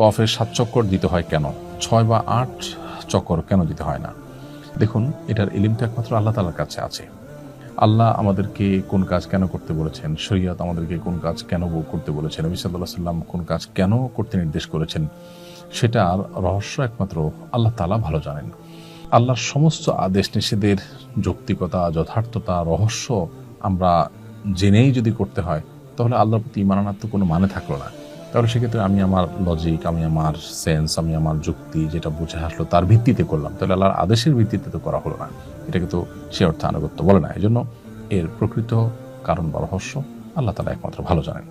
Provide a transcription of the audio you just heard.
তফের সাত চক্কর দিতে হয় কেন? ছয় বা আট চক্কর কেন দিতে হয় না? দেখুন, এটার ইলিমটা একমাত্র আল্লাহ তালার কাছে আছে। আল্লাহ আমাদেরকে কোন কাজ কেন করতে বলেছেন? শরীয়ত আমাদেরকে কোন কাজ কেন করতে বলেছেন? নবী সাল্লাম কোন কাজ কেন করতে নির্দেশ করেছেন? সেটার রহস্য একমাত্র আল্লাহ তালা ভালো জানেন। আল্লাহর সমস্ত আদেশ নিষেধের যৌক্তিকতা, যথার্থতা, রহস্য আমরা জেনেই যদি করতে হয়, তাহলে আল্লাহর প্রতি ইমান আনার তো কোনো মানে থাকল না। তাহলে সেক্ষেত্রে আমি আমার লজিক আমি আমার সেন্স আমি আমার যুক্তি যেটা বুঝে আসলো তার ভিত্তিতে করলাম। তাহলে আল্লাহর আদেশের ভিত্তিতে তো করা হলো না। এটাকে তো সে অর্থে আনুগত্য বলে না। এই জন্য এর প্রকৃত কারণ বা রহস্য আল্লাহ তালা একমাত্র ভালো জানেন।